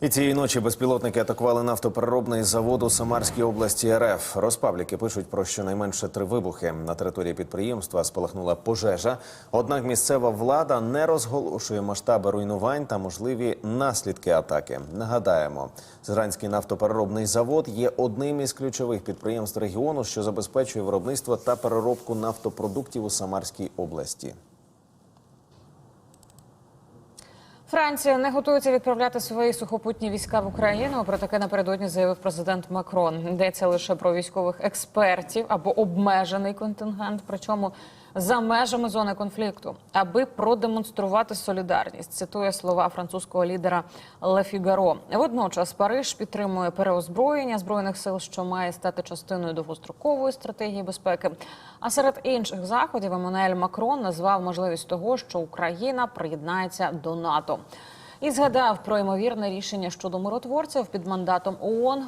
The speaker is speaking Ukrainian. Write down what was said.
І цієї ночі безпілотники атакували нафтопереробний завод у Самарській області РФ. Розпабліки пишуть про щонайменше три вибухи. На території підприємства спалахнула пожежа. Однак місцева влада не розголошує масштаби руйнувань та можливі наслідки атаки. Нагадаємо, Згранський нафтопереробний завод є одним із ключових підприємств регіону, що забезпечує виробництво та переробку нафтопродуктів у Самарській області. Франція не готується відправляти свої сухопутні війська в Україну. Про таке напередодні заявив президент Макрон. Йдеться лише про військових експертів або обмежений контингент, причому за межами зони конфлікту, аби продемонструвати солідарність. Цитує слова французького лідера Ле Фігаро. Водночас Париж підтримує переозброєння збройних сил, що має стати частиною довгострокової стратегії безпеки. А серед інших заходів Еммануель Макрон назвав можливість того, що Україна приєднається до НАТО. І згадав про ймовірне рішення щодо миротворців під мандатом ООН